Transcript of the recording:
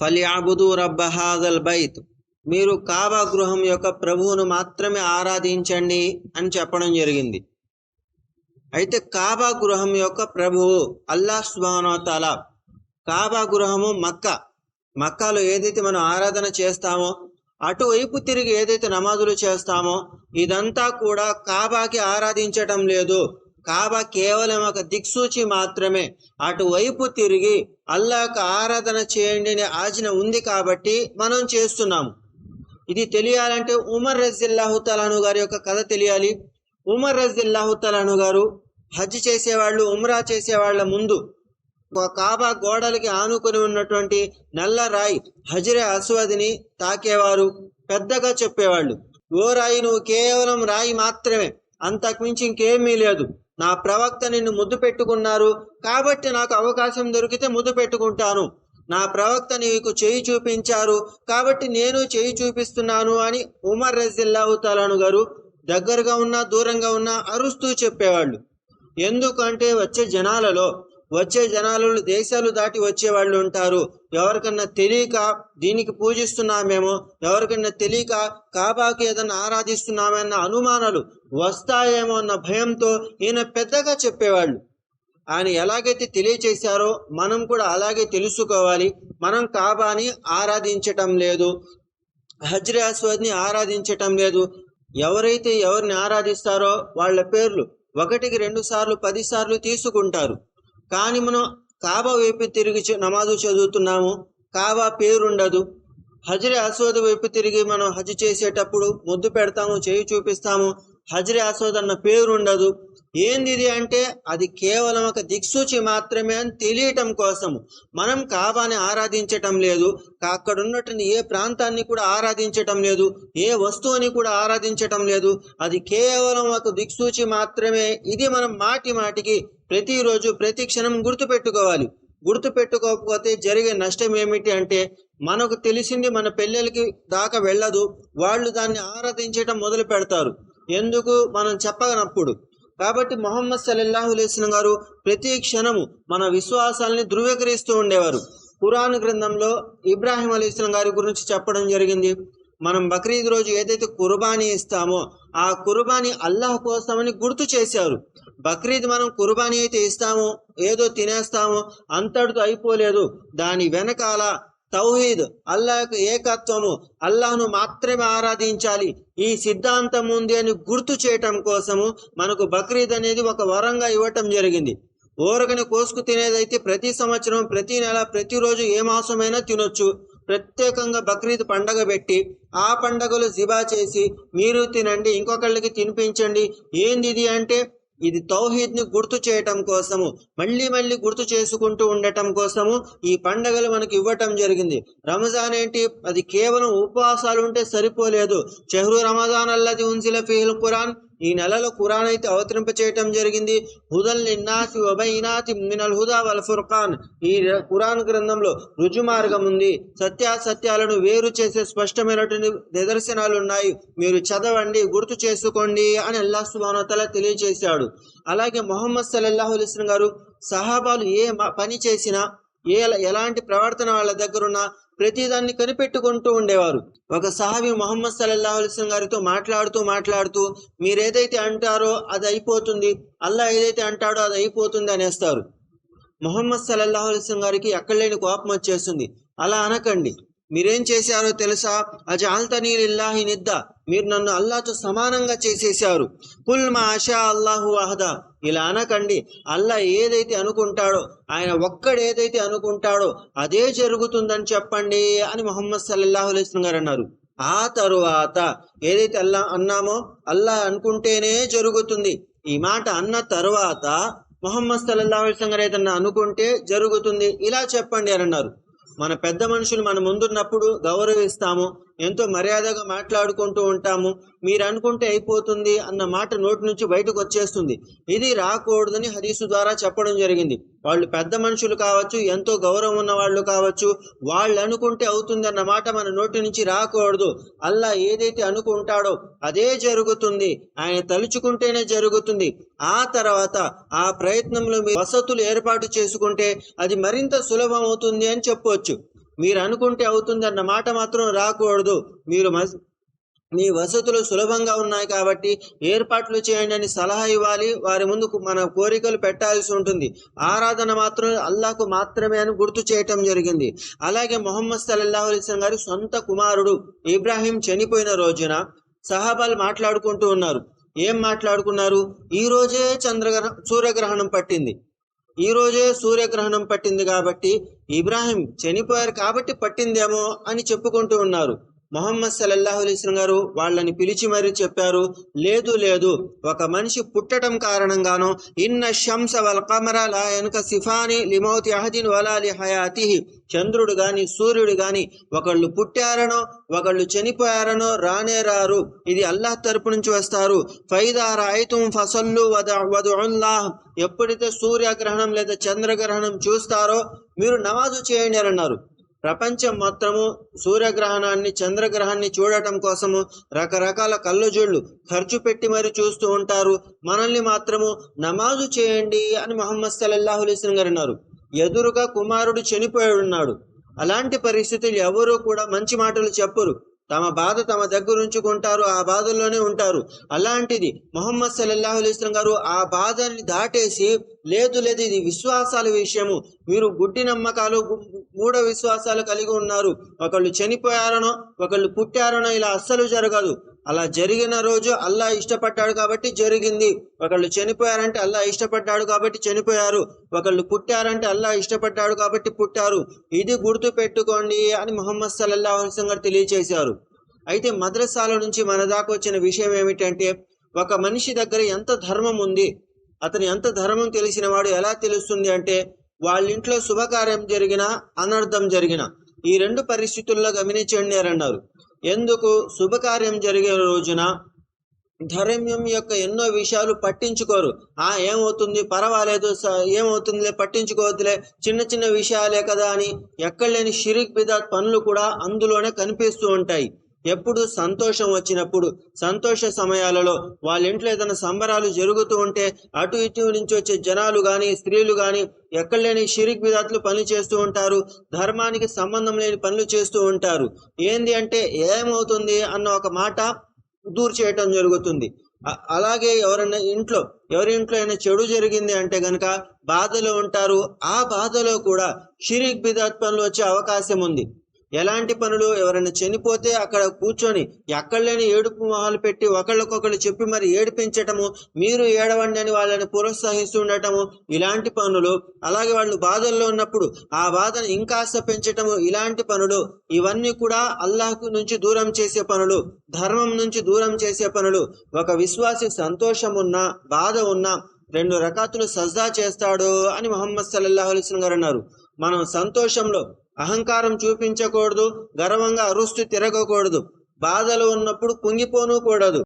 ఫలియాబుదు అబ్బహాదల్ బైత్. మీరు కాబా గృహం యొక్క ప్రభువును మాత్రమే ఆరాధించండి అని చెప్పడం జరిగింది. అయితే కాబా గృహం యొక్క ప్రభువు అల్లా సుబానోతాల కాబా గృహము మక్క. మక్కాలో ఏదైతే మనం ఆరాధన చేస్తామో అటువైపు తిరిగి ఏదైతే నమాజులు చేస్తామో ఇదంతా కూడా కాబాకి ఆరాధించటం లేదు. కాబ కేవలం ఒక దిక్సూచి మాత్రమే. అటువైపు తిరిగి అల్లాకు ఆరాధన చేయండి అనే ఆజ్ఞ ఉంది కాబట్టి మనం చేస్తున్నాము. ఇది తెలియాలంటే ఉమర్ రజిల్లాహు తలాను గారి యొక్క కథ తెలియాలి. ఉమర్ రజిల్లాహు తలాను గారు హజ్ చేసేవాళ్ళు ఉమ్రా చేసేవాళ్ళ ముందు ఒక కాబా గోడలకి ఆనుకొని ఉన్నటువంటి నల్ల రాయి హజరే అస్వదిని తాకేవారు పెద్దగా చెప్పేవాళ్ళు. ఓ రాయి నువ్వు కేవలం రాయి మాత్రమే. అంతకుమించి ఇంకేమీ లేదు. నా ప్రవక్త నిన్ను ముద్దు పెట్టుకున్నారు కాబట్టి నాకు అవకాశం దొరికితే ముద్దు పెట్టుకుంటాను. నా ప్రవక్త నీకు చేయి చూపించారు కాబట్టి నేను చేయి చూపిస్తున్నాను అని ఉమర్ రజిల్లాహు తలాను గారు దగ్గరగా ఉన్నా దూరంగా ఉన్నా అరుస్తూ చెప్పేవాళ్ళు. ఎందుకంటే వచ్చే జనాలలో వచ్చే జనాలలో దేశాలు దాటి వచ్చే వాళ్ళు ఉంటారు. ఎవరికన్నా తెలియక దీనికి పూజిస్తున్నామేమో ఎవరికన్నా తెలియక కాబాకి ఏదన్నా ఆరాధిస్తున్నామన్న అనుమానాలు వస్తాయేమో అన్న భయంతో ఈయన పెద్దగా చెప్పేవాళ్ళు. ఆయన ఎలాగైతే తెలియచేశారో మనం కూడా అలాగే తెలుసుకోవాలి. మనం కాబాని ఆరాధించటం లేదు. హజ్రాస్వద్ని ఆరాధించటం లేదు. ఎవరైతే ఎవరిని ఆరాధిస్తారో వాళ్ళ పేర్లు ఒకటికి రెండు సార్లు పది సార్లు తీసుకుంటారు. కానీ మనం కాబా వైపు తిరిగి నమాజు చదువుతున్నాము. కాబా పేరుండదు. హజరి ఆసోద్ వైపు తిరిగి మనం హజ్ చేసేటప్పుడు ముద్దు పెడతాము చేయి చూపిస్తాము. హజరి ఆసోద్ అన్న పేరు ఏందిది ఏంది అంటే అది కేవలం ఒక దిక్సూచి మాత్రమే అని తెలియటం కోసము. మనం కాబాని ఆరాధించటం లేదు. అక్కడ ఉన్నటువంటి ఏ ప్రాంతాన్ని కూడా ఆరాధించటం లేదు. ఏ వస్తువుని కూడా ఆరాధించటం లేదు. అది కేవలం ఒక దిక్సూచి మాత్రమే. ఇది మనం మాటి మాటికి ప్రతిరోజు ప్రతి క్షణం గుర్తుపెట్టుకోవాలి. గుర్తుపెట్టుకోకపోతే జరిగే నష్టం ఏమిటి అంటే మనకు తెలిసింది మన పెళ్ళిళ్ళకి దాకా వెళ్ళదు. వాళ్ళు దాన్ని ఆరాధించటం మొదలు పెడతారు. ఎందుకు? మనం చెప్పనప్పుడు. కాబట్టి మొహమ్మద్ సల్లల్లాహు అలైస్లం గారు ప్రతి క్షణము మన విశ్వాసాలని ధృవీకరిస్తూ ఉండేవారు. పురాణ గ్రంథంలో ఇబ్రాహిం అలీస్లం గారి గురించి చెప్పడం జరిగింది. మనం బక్రీద్ రోజు ఏదైతే కుర్బానీ ఇస్తామో ఆ కుర్బానీ అల్లాహ్ కోసమని గుర్తు చేశారు. బక్రీద్ మనం కుర్బానీ అయితే ఇస్తామో ఏదో తినేస్తామో అంతటితో అయిపోలేదు. దాని వెనకాల తౌహీద్ అల్లాహ్ ఏకత్వము అల్లాహ్ను మాత్రమే ఆరాధించాలి. ఈ సిద్ధాంతం ఉంది అని గుర్తు చేయటం కోసము మనకు బక్రీద్ అనేది ఒక వరంగా ఇవ్వటం జరిగింది. ఊరకని కోసుకు తినేదైతే ప్రతి సంవత్సరం ప్రతి నెల ప్రతిరోజు ఏ మాసమైనా తినొచ్చు. ప్రత్యేకంగా బక్రీద్ పండగ పెట్టి ఆ పండగలు జిబా చేసి మీరు తినండి ఇంకొకళ్ళకి తినిపించండి. ఏంది ఇది అంటే ఇది తౌహీద్ని గుర్తు చేయటం కోసము మళ్ళీ మళ్ళీ గుర్తు చేసుకుంటూ ఉండటం కోసము ఈ పండగలు మనకి ఇవ్వటం జరిగింది. రంజాన్ ఏంటి? అది కేవలం ఉపవాసాలు ఉంటే సరిపోలేదు. చెహ్రు రమజాన్ అల్లది ఉన్సిల ఫీల్ ఖురాన్ ఈ నెలలో ఖురాన్ అయితే అవతరింప చేయటం జరిగింది. హుదల్ నిన్నాసి వబైనాతి మినల్ హుదా వల్ ఫుర్ఖాన్. ఈ ఖురాన్ గ్రంథంలో రుజు మార్గం ఉంది. సత్యాసత్యాలను వేరు చేసే స్పష్టమైనటువంటి నిదర్శనాలు ఉన్నాయి మీరు చదవండి గుర్తు చేసుకోండి అని అల్లా సుబానతల తెలియజేశాడు. అలాగే మొహమ్మద్ సల్లల్లాహు గారు సహాబాలు ఏ మ- పని చేసినా ఏ ఎలాంటి ప్రవర్తన వాళ్ళ దగ్గరున్నా ప్రతిదాన్ని కనిపెట్టుకుంటూ ఉండేవారు. ఒక సహాబి మొహమ్మద్ సల్లల్లా అలిస్లం గారితో మాట్లాడుతూ మాట్లాడుతూ మీరు ఏదైతే అంటారో అది అయిపోతుంది అల్లా ఏదైతే అంటాడో అది అయిపోతుంది అనేస్తారు. మొహమ్మద్ సల్లల్లా అలిస్లం గారికి ఎక్కడలేని కోపం వచ్చేస్తుంది. అలా అనకండి. మీరేం చేశారో తెలుసా? అజాల్తనీలిల్లాహి నిద్ద. మీరు నన్ను అల్లాతో సమానంగా చేసేశారు. పుల్ మా ఆషా అల్లాహు అహదా ఇలా అనకండి. అల్లా ఏదైతే అనుకుంటాడో ఆయన ఒక్కడు ఏదైతే అనుకుంటాడో అదే జరుగుతుందని చెప్పండి అని మొహమ్మద్ సల్లల్లాహు అలైస్లం గారు అన్నారు. ఆ తరువాత ఏదైతే అల్లా అన్నామో అల్లా అనుకుంటేనే జరుగుతుంది. ఈ మాట అన్న తరువాత మొహమ్మద్ సల్లల్లాహు అలైస్లం గారు ఏదన్నా అనుకుంటే జరుగుతుంది. ఇలా చెప్పండి అని అన్నారు. మన పెద్ద మనుషులు మన ముందున్నప్పుడు గౌరవిస్తాము. ఎంతో మర్యాదగా మాట్లాడుకుంటూ ఉంటాము. మీరు అనుకుంటే అయిపోతుంది అన్న మాట నోటి నుంచి బయటకు వచ్చేస్తుంది. ఇది రాకూడదని హరీసు ద్వారా చెప్పడం జరిగింది. వాళ్ళు పెద్ద మనుషులు కావచ్చు ఎంతో గౌరవం ఉన్న వాళ్ళు కావచ్చు వాళ్ళు అనుకుంటే అవుతుంది అన్న మాట మన నోటి నుంచి రాకూడదు. అల్లా ఏదైతే అనుకుంటాడో అదే జరుగుతుంది. ఆయన తలుచుకుంటేనే జరుగుతుంది. ఆ తర్వాత ఆ ప్రయత్నంలో మీరు వసతులు ఏర్పాటు చేసుకుంటే అది మరింత సులభం అవుతుంది అని చెప్పవచ్చు మీరు అనుకుంటే అవుతుంది అన్న మాట మాత్రం రాకూడదు. మీరు మీ వసతులు సులభంగా ఉన్నాయి కాబట్టి ఏర్పాట్లు చేయండి అని సలహా ఇవ్వాలి. వారి ముందుకు మన కోరికలు పెట్టాల్సి ఉంటుంది. ఆరాధన మాత్రం అల్లాకు మాత్రమే అని గుర్తు చేయటం జరిగింది. అలాగే మొహమ్మద్ సల్లల్లాహు అలైస్లం గారి సొంత కుమారుడు ఇబ్రాహీం చనిపోయిన రోజున సహాబాలు మాట్లాడుకుంటూ ఉన్నారు. ఏం మాట్లాడుకున్నారు? ఈ రోజే చంద్రగ్రహ సూర్యగ్రహణం పట్టింది. ఈరోజే సూర్యగ్రహణం పట్టింది కాబట్టి ఇబ్రాహిం చనిపోయారు కాబట్టి పట్టిందేమో అని చెప్పుకుంటూ ఉన్నారు. మొహమ్మద్ సల్లల్లాహు అలైస్లం గారు వాళ్ళని పిలిచి మరీ చెప్పారు లేదు లేదు ఒక మనిషి పుట్టడం కారణంగానో ఇన్న శంస వల్ కమర లా ఎనక సిఫాని లిమౌతి అహదిన్ వలాలి హయాతి హయాతిహి. చంద్రుడు గాని సూర్యుడు గాని ఒకళ్ళు పుట్టారనో ఒకళ్ళు చనిపోయారనో రానే రారు. ఇది అల్లాహ్ తరపు నుంచి వస్తారు. ఫైదా రాయితుం ఫసల్లు వద వదుల్లాహ్ ఎప్పుడైతే సూర్యగ్రహణం లేదా చంద్రగ్రహణం చూస్తారో మీరు నమాజు చేయండి అన్నారు. ప్రపంచం మొత్తము సూర్యగ్రహణాన్ని చంద్రగ్రహాన్ని చూడటం కోసము రకరకాల కళ్ళజోళ్ళు ఖర్చు పెట్టి మరి చూస్తూ ఉంటారు. మనల్ని మాత్రము నమాజు చేయండి అని మొహమ్మద్ సల్లల్లాహు గారు అన్నారు. ఎదురుగా కుమారుడు చనిపోయి ఉన్నాడు. అలాంటి పరిస్థితులు ఎవరూ కూడా మంచి మాటలు చెప్పరు. తమ బాధ తమ దగ్గర ఉంచుకుంటారు ఆ బాధల్లోనే ఉంటారు. అలాంటిది మొహమ్మద్ సల్లాహు అలైస్లం గారు ఆ బాధని దాటేసి లేదు లేదు ఇది విశ్వాసాల విషయము. మీరు గుడ్డి నమ్మకాలు మూఢ విశ్వాసాలు కలిగి ఉన్నారు. ఒకళ్ళు చనిపోయారనో ఒకళ్ళు పుట్టారనో ఇలా అస్సలు జరగదు. అలా జరిగిన రోజు అల్లా ఇష్టపడ్డాడు కాబట్టి జరిగింది. ఒకళ్ళు చనిపోయారంటే అల్లా ఇష్టపడ్డాడు కాబట్టి చనిపోయారు. ఒకళ్ళు పుట్టారంటే అల్లా ఇష్టపడ్డాడు కాబట్టి పుట్టారు. ఇది గుర్తు పెట్టుకోండి అని మొహమ్మద్ సల్లల్లా అలైహి గారు తెలియచేశారు. అయితే మద్రసాల నుంచి మన దాకా వచ్చిన విషయం ఏమిటంటే ఒక మనిషి దగ్గర ఎంత ధర్మం ఉంది అతను ఎంత ధర్మం తెలిసిన వాడు ఎలా తెలుస్తుంది అంటే వాళ్ళ ఇంట్లో శుభకార్యం జరిగినా అనర్థం జరిగినా ఈ రెండు పరిస్థితుల్లో గమనించండి అన్నారు. ఎందుకు శుభకార్యం జరిగే రోజున ధర్మ్యం యొక్క ఎన్నో విషయాలు పట్టించుకోరు. ఆ ఏమవుతుంది? పర్వాలేదు స- ఏమవుతుందిలే పట్టించుకోవద్దులే చిన్న చిన్న విషయాలే కదా అని ఎక్కడ లేని షిరిక్ బిదాత్ పనులు కూడా అందులోనే కనిపిస్తూ ఉంటాయి. ఎప్పుడు సంతోషం వచ్చినప్పుడు సంతోష సమయాలలో వాళ్ళ ఇంట్లో ఏదైనా సంబరాలు జరుగుతూ ఉంటే అటు ఇటు నుంచి వచ్చే జనాలు కానీ స్త్రీలు కానీ ఎక్కడ లేని షిరిక్ విధాతులు పనులు చేస్తూ ఉంటారు ధర్మానికి సంబంధం లేని పనులు చేస్తూ ఉంటారు. ఏంది అంటే ఏమవుతుంది అన్న ఒక మాట దూరు చేయటం జరుగుతుంది. అలాగే ఎవరైనా ఇంట్లో ఎవరి ఇంట్లో అయినా చెడు జరిగింది అంటే గనక బాధలో ఉంటారు. ఆ బాధలో కూడా షిరిక్ బిదాత్ పనులు వచ్చే అవకాశం ఉంది. ఎలాంటి పనులు? ఎవరైనా చనిపోతే అక్కడ కూర్చొని ఎక్కడలేని ఏడుపు మొహాలు పెట్టి ఒకళ్ళకొకళ్ళు చెప్పి మరి ఏడిపించటము మీరు ఏడవండి అని వాళ్ళని ప్రోత్సహిస్తుండటము ఇలాంటి పనులు. అలాగే వాళ్ళు బాధల్లో ఉన్నప్పుడు ఆ బాధను ఇంకాస్త పెంచటము ఇలాంటి పనులు. ఇవన్నీ కూడా అల్లాహ్ నుంచి దూరం చేసే పనులు ధర్మం నుంచి దూరం చేసే పనులు. ఒక విశ్వాసి సంతోషం ఉన్నా బాధ ఉన్నా రెండు రకాతులు సజ్జా చేస్తాడు అని మొహమ్మద్ సల్లాహు అలైహి గారు అన్నారు. మనం సంతోషంలో అహంకారం చూపించకూడదు గర్వంగా అరుస్తూ తిరగకూడదు. బాధలు ఉన్నప్పుడు కుంగిపోను కూడదు.